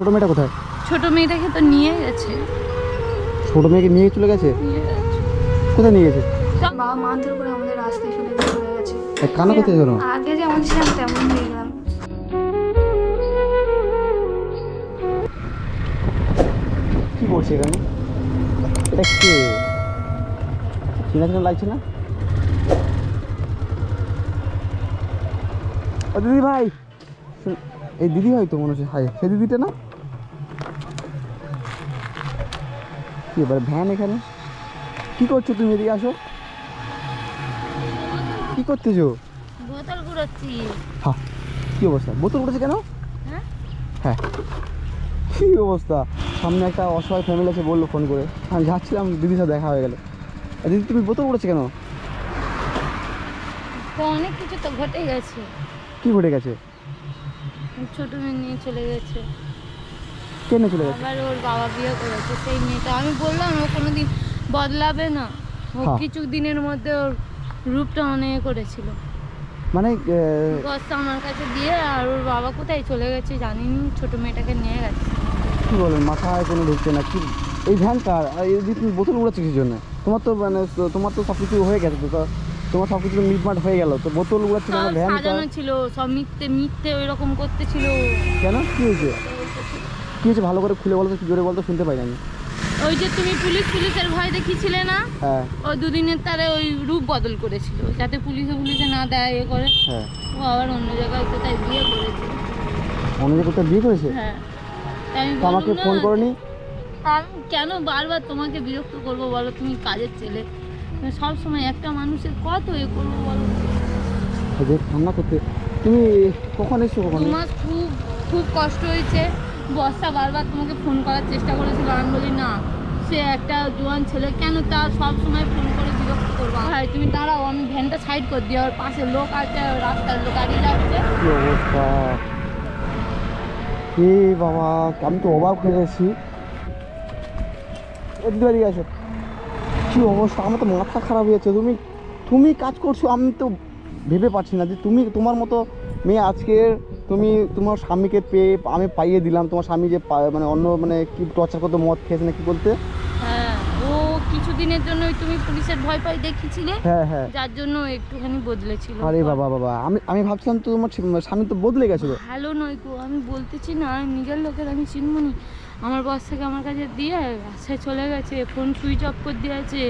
ছোট মেয়েটা কোথায়? ছোট মেয়েটাকে তো নিয়ে গেছে। ছোট মেয়েকে নিয়ে চলে গেছে? নিয়ে গেছে। কোথায় নিয়ে গেছে? বাবা মারধর করে আমাদের রাস্তায় ফেলে দিয়ে চলে গেছে। এ, কান্না করতে আগে যেমন ছিলাম তেমন হয়ে গেলাম। কি করছে এখানে? এটা কে? চেনা চেনা লাগছে না? ও দিদি ভাই। শোন- এই দিদি ভাই তো মনে হচ্ছে। হাই সে দিদিটা না? কি এবার ভ্যান এখানে? কি করছ তুমি এদিকে আসো। কি করতেছো? বোতল ঘুরোচ্ছি। হ্যাঁ কি অবস্থা? বোতল উঠেছে কেন? হ্যাঁ? হ্যাঁ। কি অবস্থা? সামনে একটা অসহায় ফ্যামিলি আছে বলল ফোন করে। আমি যাচ্ছিলাম দিদির সাথে দেখা হয়ে গেল। দিদি তুমি বোতল উঠেছে কেন? অনেক কিছু তো ঘটে গেছে। কি ঘটে গেছে? ছোট মেয়ে নিয়ে চলে গেছে। কেন চলে গেছে আবার ওর বাবা বিয়ে করেছে সেই মেয়েটা। আমি বললাম ও কোনোদিন বদলাবে না। ও হ্যাঁ। কিছু দিনের মধ্যে ওর রূপটা অনেক করেছিল। মানে আহ, আমার কাছে দিয়ে আর ওর বাবা কোথায় চলে গেছে জানিনি ছোট মেয়েটাকে নিয়ে গেছে। কি বলেন মাথায় কোনো ঢুকছে না কি? এই ভ্যানকার আর এই দিদি তুমি বোতল উড়াচ্ছ কিছু জন্য? তোমার তো মানে তো- তোমার তো সব কিছু হয়ে গেছে তো তো তোমার সব কিছু মিটমাট হয়ে গেল তো বোতল উড়াচ্ছিল সব ভ্যান সাজানো ছিল সব মিথ্যে মিথ্যে ওই রকম করতেছিল কেন? কি হয়েছে? কি হয়েছে? ভালো করে খুলে বলো তো জোরে বলতো শুনতে পাই না আমি। ওই যে তুমি পুলিশ পুলিশের ভয় দেখিয়েছিলে না? হ্যাঁ। ও দুদিনের তারে ওই রূপ বদল করেছিল যাতে পুলিশে পুলিশে না দেয় এ করে। হ্যাঁ। ও আবার অন্য জায়গায় কোথায় বিয়ে করেছে। অন্য যে কোথাও বিয়ে করেছে? হ্যাঁ। তাই আমাকে ফোন করনি? আমি কেন বারবার তোমাকে বিরক্ত করব বলো? তুমি কাজের ছেলে। সব সময় একটা মানুষের কত এ করব বলো? রান্না করতে তুমি কখন এসছো কখন? তোমার খুব খুব কষ্ট হয়েছে। বর্ষা বারবার তোমাকে ফোন করার চেষ্টা করেছিল আমি বলি, না, সে একটা জোয়ান ছেলে, কেন তার সব সময় ফোন করে বিরক্ত করব? ভাই, তুমি দাঁড়াও, আমি ভ্যানটা সাইড করে দিই আর পাশে লোক আছে রাস্তার লোক গাড়ি যাচ্ছে বাবা, আমি তো অবাক হয়ে গেছি। কি অবস্থা? আমার তো মাথা খারাপ হয়ে যাচ্ছে। তুমি তুমি কাজ করছ, আমি তো ভেবে পাচ্ছি না যে তুমি, তোমার মতো মেয়ে আজকে তুমি তোমার স্বামীকে পেয়ে আমি পাইয়ে দিলাম। তোমার স্বামী যে মানে অন্য মানে কি টর্চার করতে মদ খেয়েছে না কি বলতে? হ্যাঁ ও কিছুদিনের জন্য ওই তুমি পুলিশের ভয় পাই হ্যাঁ হ্যাঁ। যার জন্য একটুখানি বদলেছিল। আরে বাবা বাবা। আমি আমি ভাবছিলাম তোমার স্বামী তো বদলে গেছিল ভালো নয় গো আমি বলতেছি না নিজের লোকের আমি চিনবনি আমার বস থেকে আমার কাছে দিয়ে বাসায় চলে গেছে ফোন সুইচ অফ করে দিয়েছে।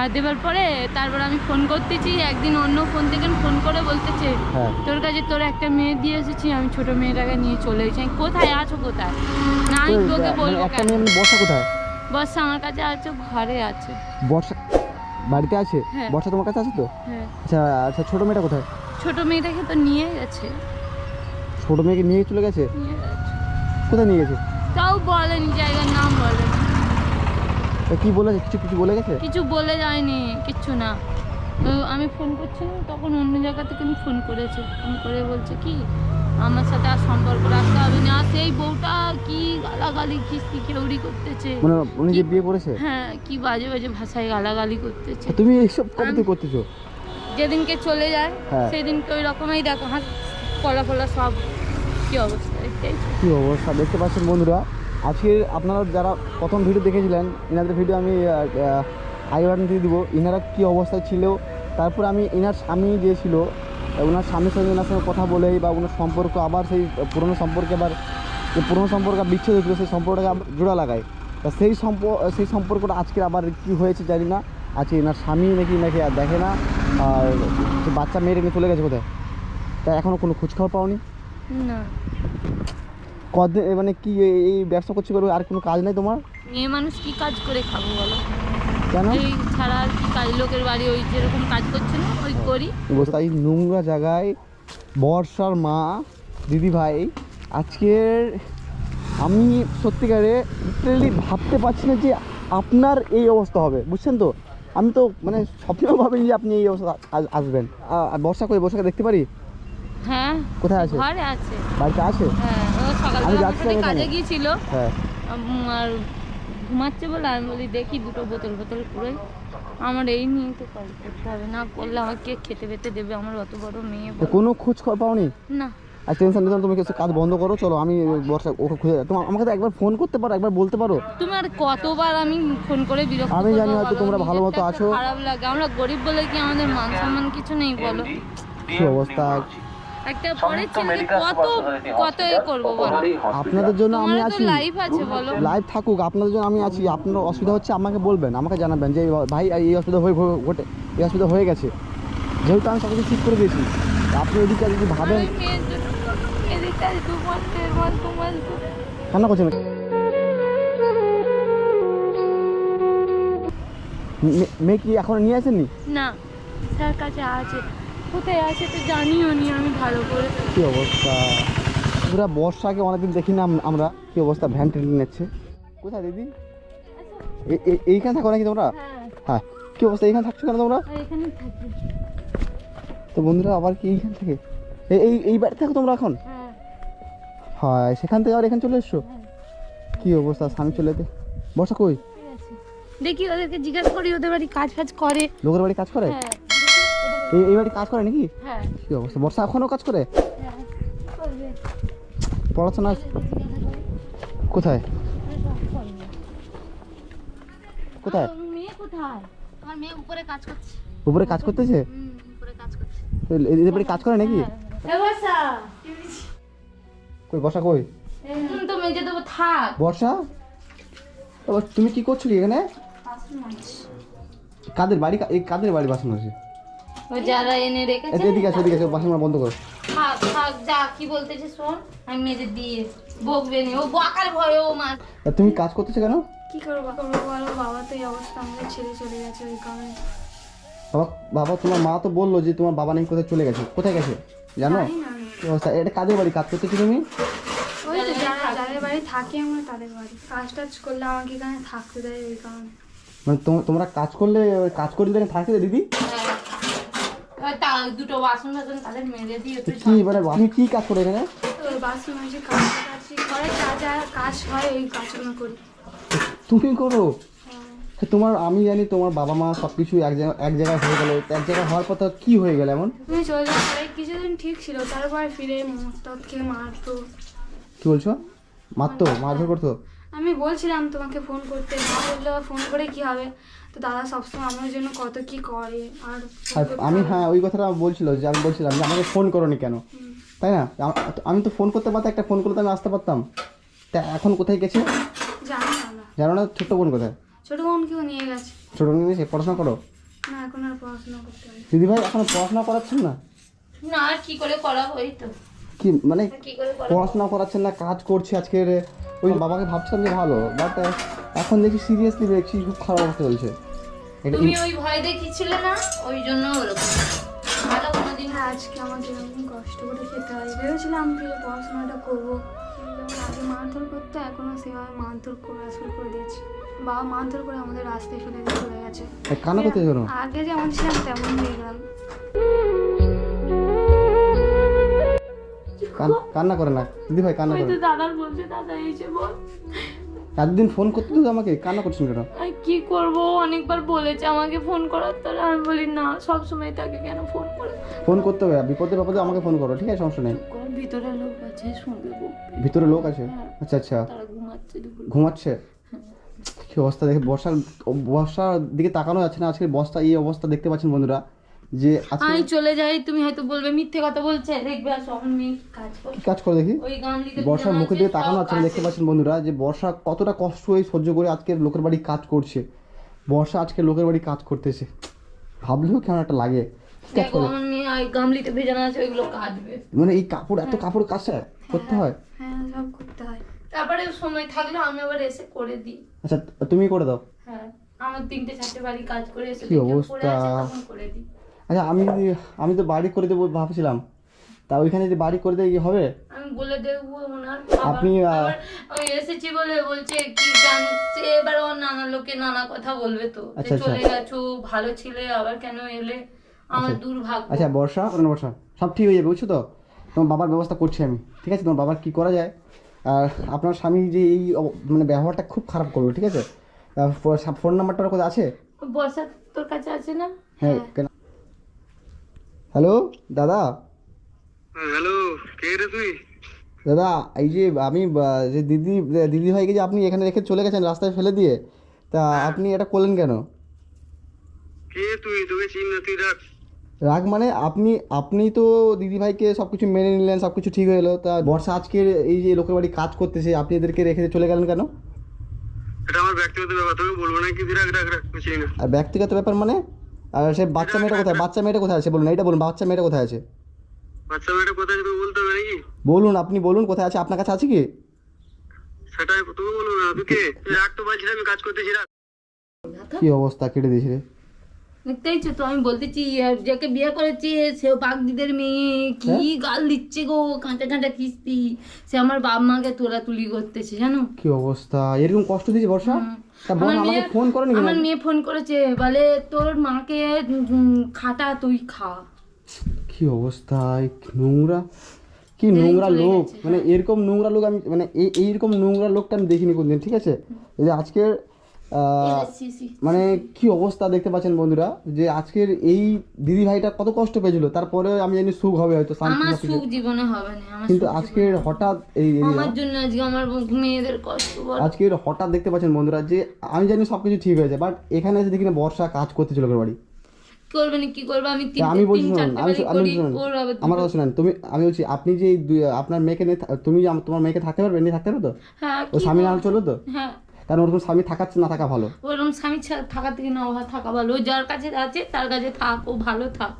আর দেবার পরে তারপর আমি ফোন করতেছি একদিন অন্য ফোন থেকে ফোন করে বলতেছে হ্যাঁ। তোর কাছে তোর একটা মেয়ে দিয়ে এসেছি আমি ছোট মেয়েটাকে নিয়ে চলে এসেছি। আমি, কোথায় আছো কোথায়? না আমি তোকে মানে বলব কেন? বর্ষা কোথায়? বস আমার কাছে আছে ঘরে আছে। বর্ষা বাড়িতে আছে? হ্যাঁ। বর্ষা তোমার কাছে আছে তো? হ্যাঁ। আচ্ছা আচ্ছা ছোটো মেয়েটা কোথায়? ছোট মেয়েটাকে তো নিয়ে গেছে। ছোটো মেয়েকে নিয়ে চলে গেছে। কোথায় নিয়ে গেছে? তাও বলেনি জায়গার নাম বলেনি তা কি বলে কিছু কিছু বলে গেছে? কিছু বলে যায়নি কিচ্ছু না। আমি ফোন করছিলাম তখন অন্য জায়গা থেকে আমি ফোন করেছে। ফোন করে বলছে কি আমার সাথে আর সম্পর্ক রাখতে হবে না সেই বউটা কি গালাগালি খিস্তি কেউরি করতেছে। মানে উনি যে বিয়ে করেছে? হ্যাঁ কি বাজে বাজে ভাষায় গালাগালি করতেছে। তুমি এইসব কবে করতেছো? যেদিনকে চলে যায় হ্যাঁ। সেদিনকে ওই রকমই দেখো হাত ফলা ফলা সব কি অবস্থা। কি অবস্থা? দেখতে পাচ্ছেন বন্ধুরা, আজকে আপনারা যারা প্রথম ভিডিও দেখেছিলেন, ইনাদের ভিডিও আমি আই বাটন দিয়ে দেবো। ইনারা কী অবস্থায় ছিল, তারপর আমি ইনার স্বামী যে ছিল, ওনার স্বামীর সঙ্গে ওনার সঙ্গে কথা বলে, বা ওনার সম্পর্ক আবার সেই পুরনো সম্পর্কে আবার, যে পুরনো সম্পর্ক বিচ্ছেদ হয়েছিল, সেই সম্পর্কটাকে আবার জোড়া লাগায়। তা সেই সম্প, সেই সম্পর্কটা আজকে আবার কি হয়েছে জানি না। আজকে এনার স্বামী নাকি নাকি আর দেখে না, আর বাচ্চা মেয়েটা নিয়ে চলে গেছে কোথায়? তা এখনও কোনো খোঁজখবর পাওনি? না। কদিন মানে কি এই- ব্যবসা করছি করবে আর কোনো কাজ নেই তোমার? মেয়ে মানুষ কি কাজ করে খাব বলো? কেন? এই ছাড়া আর কি কাজ লোকের বাড়ি ওই যেরকম কাজ করছে না ওই করি। নোংরা জায়গায় বর্ষার মা দিদি ভাই। আজকের আমি সত্যিকারে লিটারেলি ভাবতে পারছি না যে আপনার এই অবস্থা হবে বুঝছেন তো? আমি তো মানে স্বপ্নেও ভাবিনি যে আপনি এই অবস্থা আসবেন। আর বর্ষা করে বর্ষাকে দেখতে পারি? হ্যাঁ কোথায় আছে? ঘরে আছে। বাড়িতে আছে? হ্যাঁ ও আমি সকালবেলা আমার সাথে কাজে গিয়েছিল। হ্যাঁ। আর ঘুমাচ্ছে বলে আমি বলি দেখি দুটো বোতল বোতল পুরোই। আমার এই নিয়ে তো কাজ করতে হবে। না করলে আমাকে কে খেতে পেতে দেবে। আমার অত বড় মেয়ে কোনো খোঁজ খবর পাওনি? না। আর টেনশন নিতে তুমি কিছু কাজ বন্ধ করো চলো আমি বর্ষা ওকে খুঁজে তোমার আমাকে তো একবার ফোন করতে পারো একবার বলতে পারো। তুমি আর কতবার আমি ফোন করে বিরক্ত আমি জানি হয়তো তোমরা ভালো মতো আছো। খারাপ লাগে। আমরা গরিব বলে কি আমাদের মান সম্মান কিছু নেই বলো? কি অবস্থা? একটা পরের ছেলেকে কত কত এ করব বলো? আপনাদের জন্য আমি আছি। লাইফ আছে বলো। লাইভ থাকুক আপনাদের জন্য আমি আছি। আপনার অসুবিধা হচ্ছে আমাকে বলবেন আমাকে জানাবেন যে ভাই এই অসুবিধা হয়ে ঘটে এই অসুবিধা হয়ে গেছে। যেহেতু আমি সব কিছু ঠিক করে দিয়েছি আপনি এদিকে যদি ভাবেন কান্না করছেন মেয়ে কি এখন নিয়ে আসেননি? না স্যার কাছে আছে। কোথায় আছে তো জানিও নি আমি ভালো করে। কি অবস্থা? পুরা বর্ষাকে অনেকদিন দেখি না আমরা। কি অবস্থা? ভ্যান টেনে নিচ্ছে। কোথায় দিদি? এ- এইখানে থাকো নাকি তোমরা? হ্যাঁ। হ্যাঁ। কি অবস্থা? এইখানে থাকছো কেন তোমরা? থাকি। তো বন্ধুরা আবার কি এইখান থেকে? এই এই এই বাড়ি থাকো তোমরা এখন? হ্যাঁ। হয় সেখান থেকে আবার এখানে চলে এসছো? হ্যাঁ। কি অবস্থা? স্বামী চলে যেতে বর্ষা কই? দেখি ওদেরকে জিজ্ঞাসা করি ওদের বাড়ি কাজ ফাজ করে? লোকের বাড়ি কাজ করে? হ্যাঁ। এই বাড়ি কাজ করে নাকি? হ্যাঁ। কি অবস্থা? বর্ষা এখনও কাজ করে? হ্যাঁ পড়াশোনা কোথায়। কোথায়? মেয়ে কোথায়? আমার মেয়ে উপরে কাজ করছে। উপরে কাজ করতেছে? উপরে কাজ করছে। এদের বাড়ি কাজ করে নাকি? এ বর্ষা কই বর্ষা কই? এখন তো মেজে দেবো থাক। বর্ষা? তুমি কি করছ এখানে? কাদের বাড়ি? কাদের বাড়ি বাসন আছে ও যারা এনে রেখেছে এদিকে এদিকে আছে এদিকে আছে বাসন বন্ধ করো। থাক থাক যা কি বলতেছে শোন আমি মেজে দিয়ে বকবে নি। ও বকার ভয় ও মা তুমি কাজ করতেছো কেন? কি করব? করব বলো বাবা তো এই অবস্থা আমাদের ছেড়ে চলে গেছে ওই কারণে। বাবা বাবা তোমার মা তো বলল যে তোমার বাবা নাকি কোথায় চলে গেছে। কোথায় গেছে? জানো? এটা কাদের বাড়ি? কাজ করতেছো তুমি? ওই তো যারা যাদের বাড়ি থাকি আমরা তাদের বাড়ি। কাজ টাজ করলে আমাকে এখানে থাকতে দেয় ওই কারণে। মানে তোম- তোমরা কাজ করলে ওই কাজ করে দিলে থাকতে দিদি? ওই তা দুটো বাসন বাসন তাদের মেজে দিয়ে তো কি মানে কাজ করে এখানে? ওই বাসন মাঝে কাজ কাজ করে যা যা কাজ হয় ওই কাজগুলো করি। তুমি করো। হ্যাঁ। তোমার আমি জানি তোমার বাবা মা সব কিছু এক জায়গায় এক জায়গায় হয়ে গেলো। এক জায়গায় হওয়ার পর তো কি হয়ে গেল এমন? তুমি চলে যাওয়ার পরে কিছুদিন ঠিক ছিল তারপরে ফিরে মদ খেয়ে মারতো? কি বলছো? মারতো? মারধর করতো? আমি বলছিলাম তোমাকে ফোন করতে। বললে ফোন করে কি হবে? তো দাদা সবসময় আমার জন্য কত কি করে আর ফোন আর করতে আমি হ্যাঁ ওই কথাটা বলছিল যে আমি বলছিলাম যে আমাকে ফোন করোনি কেন? তাই না? আমি তো ফোন করতে পারতাম একটা ফোন করলে তো আমি আসতে পারতাম। তা এখন কোথায় গেছে? জানি না জানো না ছোট্ট বোন কোথায়? ছোট বোনকেও নিয়ে গেছে। ছোট বোন গেছে? পড়াশোনা করো? না এখন আর পড়াশোনা করতে দিদি ভাই এখন পড়াশোনা করাচ্ছেন না? না আর কি করে করা এই তো? কি মানে পড়াশোনা করাচ্ছেন না কাজ করছে আজকের ওই বাবাকে ভাবছিলাম যে ভালো বাট এখন দেখি সিরিয়াসলি দেখছি খুব খারাপ অবস্থা চলছে। তুমি ওই ভয় দেখিয়েছিলে না? ওই জন্য ওরকম। ভালো কোনোদিন। হ্যাঁ আজকে আমাকে এরকম কষ্ট করে খেতে হয়। ভেবেছিলাম কি পড়াশোনাটা করব। যেমন আগে মারধর করতো এখনও সেভাবে মারধর করা শুরু করে দিয়েছে। বাবা মারধর করে আমাদের রাস্তায় ফেলে দিয়ে চলে গেছে। করতে যেমন ছিলাম তেমন হয়ে গেলাম কান্না করে না। দিদি ভাই কান্না করে। দাদার বলছে দাদা এসে বল। এতদিন ফোন করতে তো আমাকে কান্না করছেন কেন? কি করব? অনেকবার বলেছে আমাকে ফোন করার তো আমি বলি না সব সময় তাকে কেন ফোন করে? ফোন করতে হবে বিপদে বিপদে আমাকে ফোন করো ঠিক আছে? সমস্যা নেই। ভিতরে লোক আছে? শুনবে ভিতরে লোক আছে? আচ্ছা আচ্ছা। তারা ঘুমাচ্ছে ঘুমাচ্ছে? কি অবস্থা দেখে বর্ষার বর্ষার দিকে তাকানো যাচ্ছে না। আজকে বস্তা এই অবস্থা দেখতে পাচ্ছেন বন্ধুরা। যে আজকে আমি চলে যাই তুমি হয়তো বলবে মিথ্যে কথা বলছে। দেখবে আর সব মেয়ে কাজ করে কি কাজ করে দেখি? ওই গামলিতে বর্ষার মুখের আছে, দিকে তাকানো না দেখতে পাচ্ছেন বন্ধুরা যে বর্ষা কতটা কষ্ট হয়ে সহ্য করে আজকের লোকের বাড়ি কাজ করছে। বর্ষা আজকে লোকের বাড়ি কাজ করতেছে। ভাবলেও কেমন একটা লাগে। কাজ করে? আমার মেয়ে ওই গামলিতে ভেজানো আছে ওইগুলো কাটবে। মানে এই কাপড় এত কাপড় কাজটা করতে হয় হ্যাঁ? সব করতে হয়। তারপরে সময় থাকলে আমি আবার এসে করে দিই। আচ্ছা তুমি করে দাও। হ্যাঁ আমার তিনটে চারটে বাড়ি কাজ করে এসে কি অবস্থা। আছে, করে দিই। আচ্ছা আমি যদি- আমি তো বাড়ি করে দেবো ভাবছিলাম। তা ওইখানে যদি বাড়ি করে দেয় কি হবে? আমি বলে দেখব ওনার আপনি, আহ, এসেছি বলে বলছে কি জানছে? এবার নানা লোকে নানা কথা বলবে তো। আচ্ছা, আচ্ছা। চলে গেছো ভালো ছিলে আবার কেন এলে? আমার আচ্ছা। দুর্ভাগ্য। আচ্ছা বর্ষা বর্ষা সব ঠিক হয়ে যাবে বুঝছ তো? তোমার বাবার ব্যবস্থা করছি আমি ঠিক আছে? তোমার বাবার কি করা যায়? আর আপনার স্বামী যে এই মানে ব্যবহারটা খুব খারাপ করল ঠিক আছে? ফোন নাম্বারটা কোথায় আছে? বর্ষা তোর কাছে আছে না? হ্যাঁ। কেন হ্যালো দাদা? হ্যালো কে রে তুই? দাদা এই যে আমি যে দিদি দিদি ভাইকে যে আপনি এখানে রেখে চলে গেছেন রাস্তায় ফেলে দিয়ে তা আপনি এটা করলেন কেন? কে তুই? তোকে চিন না তুই রাখ রাগ মানে আপনি আপনি তো দিদি ভাইকে সব কিছু মেনে নিলেন সব কিছু ঠিক হয়ে এলো তা বর্ষা আজকে এই যে লোকের বাড়ি কাজ করতেছে আপনি এদেরকে রেখে চলে গেলেন কেন? এটা আমার ব্যক্তিগত ব্যাপার তোকে বলব না কি রাখ রাখ রাখ আর ব্যক্তিগত ব্যাপার মানে? আর সে বাচ্চা মেয়েটা কোথায়? বাচ্চা মেয়েটা কোথায় আছে? বলুন এইটা বলুন বাচ্চা মেয়েটা কোথায় আছে? বাচ্চা মেয়েটা কোথায় আছে বলতে হবে নাকি? বলুন আপনি বলুন কোথায় আছে? আপনার কাছে আছে কি? সেটাই তুমি বলুন না কে রাখ তো বলছি আমি কাজ করতেছি কি অবস্থা কেটে দিয়েছি রে। দেখতেইছো তো আমি বলতেছি যাকে বিয়ে করেছে সেও পাকদিদের মেয়ে। কি হ্যাঁ? গাল দিচ্ছে গো কাঁচা কাঁচা কিস্তি। সে আমার বাপ মাকে তোলাতুলি করতেছে জানো? কি অবস্থা? এরকম কষ্ট দিয়েছে বর্ষা? ফোন করেনি আমার মেয়ে ফোন করেছে বলে তোর মাকে খাটা তুই খা। কি অবস্থা? নোংরা কি নোংরা লোক। মানে এরকম নোংরা লোক আমি মানে এই এইরকম নোংরা লোকটা আমি দেখিনি কোনদিন ঠিক আছে? এই যে সি, সি। মানে কি অবস্থা দেখতে পাচ্ছেন বন্ধুরা? যে আজকের এই দিদি ভাইটা কত কষ্ট পেয়েছিল। তারপরে আমি জানি সুখ হবে হয়তো শান্তি আমার সুখ জীবনে হবে না কিন্তু আজকের হঠাৎ এই আমার জন্য আজকে আমার মেয়েদের কষ্ট আজকের হঠাৎ দেখতে পাচ্ছেন বন্ধুরা যে আমি জানি সবকিছু ঠিক হয়েছে বাট এখানে এসে দেখি না বর্ষা কাজ করতে চলে বাড়ি। করবে কি করবে? আমি তিন তা আমি বলছি আমি আমার কথা শুনেন তুমি আমি বলছি আপনি যে আপনার মেয়েকে নিয়ে তুমি তোমার মেয়েকে থাকতে পারবে? নিয়ে থাকতে পারবে তো? হ্যাঁ ও স্বামী না চলবে তো? হ্যাঁ। কারণ ওরকম স্বামী থাকাচ্ছে না থাকা ভালো। ওরকম স্বামী থাকা থেকে না থাকা ভালো। ও যার কাছে আছে তার কাছে থাক ও ভালো থাক।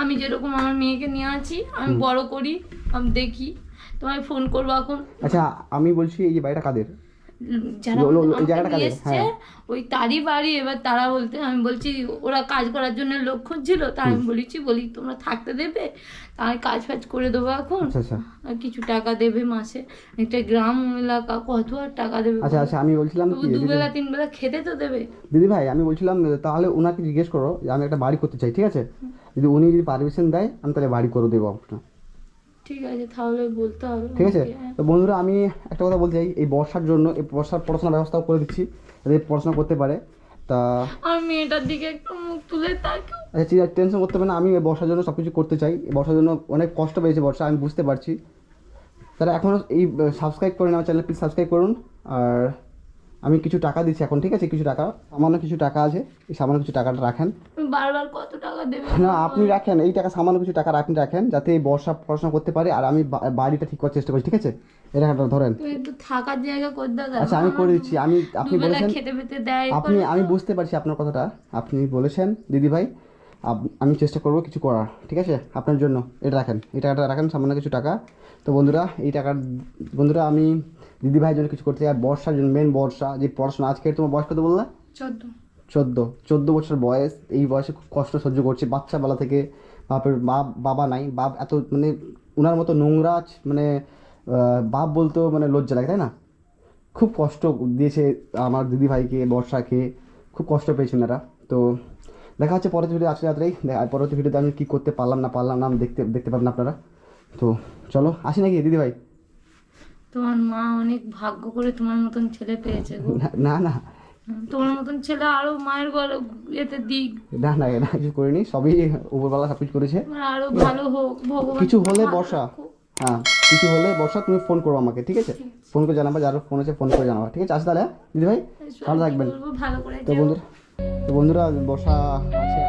আমি যেরকম আমার মেয়েকে নিয়ে আছি আমি বড় করি আমি দেখি। তোমায় ফোন করব এখন। আচ্ছা আমি বলছি এই যে বাড়িটা কাদের? যারা জায়গাটা এসছে হ্যাঁ। ওই তারই বাড়ি এবার তারা বলতে আমি বলছি ওরা কাজ করার জন্য লোক খুঁজছিল তা আমি বলেছি বলি তোমরা থাকতে দেবে? তাই কাজ ফাজ করে দেবো এখন। আচ্ছা আচ্ছা। আর কিছু টাকা দেবে মাসে। একটা গ্রাম এলাকা কত আর টাকা দেবে আচ্ছা আচ্ছা আমি বলছিলাম কি দুবেলা তিন বেলা খেতে তো দেবে। দিদি ভাই আমি বলছিলাম তাহলে ওনাকে জিজ্ঞেস করো যে আমি একটা বাড়ি করতে চাই ঠিক আছে? যদি উনি যদি পারমিশন দেয় আমি তাহলে বাড়ি করে দেবো আপনার। ঠিক আছে তাহলে বলতে হবে ঠিক আছে? হ্যাঁ। তো বন্ধুরা আমি একটা কথা বলতে চাই এই বর্ষার জন্য এই বর্ষার পড়াশোনার ব্যবস্থাও করে দিচ্ছি যাতে পড়াশোনা করতে পারে। তা আর মেয়েটার দিকে একটু মুখ তুলে তাকে আচ্ছা ঠিক আছে টেনশন করতে হবে না আমি এই বর্ষার জন্য সব কিছু করতে চাই। এই বর্ষার জন্য অনেক কষ্ট পেয়েছে বর্ষা আমি বুঝতে পারছি। তারা এখনও এই সাবস্ক্রাইব করেন আমার চ্যানেল প্লিজ সাবস্ক্রাইব করুন। আর আমি কিছু টাকা দিচ্ছি এখন ঠিক আছে? কিছু টাকা সামান্য কিছু টাকা আছে এই সামান্য কিছু টাকাটা রাখেন। বারবার কত টাকা দেবে? না আপনি রাখেন এই টাকা সামান্য কিছু টাকা আপনি রাখেন যাতে এই বর্ষা পড়াশোনা করতে পারে আর আমি বাড়িটা ঠিক করার চেষ্টা করি ঠিক আছে? এই টাকাটা ধরেন। একটু থাকার জায়গা করে দাও আচ্ছা আমি করে দিচ্ছি আমি আপনি বলেছেন খেতে পেতে দেয় আপনি আমি বুঝতে পারছি আপনার কথাটা আপনি বলেছেন দিদি ভাই আমি চেষ্টা করব কিছু করার ঠিক আছে? আপনার জন্য এটা রাখেন এই টাকাটা রাখেন সামান্য কিছু টাকা। তো বন্ধুরা এই টাকার বন্ধুরা আমি দিদি ভাইয়ের জন্য কিছু করতে চাই। বর্ষার জন্য মেন বর্ষা যে পড়াশোনা আজকে তোমার বয়স কত বললা? চোদ্দ। চোদ্দ। চোদ্দ বছর বয়স এই বয়সে খুব কষ্ট সহ্য করছে বাচ্চাবেলা থেকে। বাপের বাপ বাবা নাই বাপ এত মানে ওনার মতো নোংরা মানে বাপ বলতেও মানে লজ্জা লাগে তাই না? খুব কষ্ট দিয়েছে আমার দিদি ভাইকে বর্ষাকে খুব কষ্ট পেয়েছে ওনারা। তো দেখা হচ্ছে পরের ভিডিও আজকে রাত্রেই। দেখা- পরবর্তী ভিডিওতে আমি কী করতে পারলাম না পারলাম না আমি দেখতে দেখতে পাবেন আপনারা। তো চলো আসি নাকি দিদি ভাই তোমার মা অনেক ভাগ্য করে তোমার মতন ছেলে পেয়েছে গো। না- না তোমার মতন ছেলে আরও মায়ের ঘরে এতে দিক। না না না কিছু করিনি সবই উপরবেলা সব কিছু করেছে আরও ভালো হোক ভগবান কিছু হলে বর্ষা হ্যাঁ কিছু হলে বর্ষা তুমি ফোন করো আমাকে ঠিক আছে? ফোন করে জানাবা যারা ফোন আছে ফোন করে জানাবা ঠিক আছে? আসি তাহলে হ্যাঁ? দিদি ভাই ভালো থাকবেন। ভালো করে তো বন্ধুরা তো বন্ধুরা বর্ষা আছে।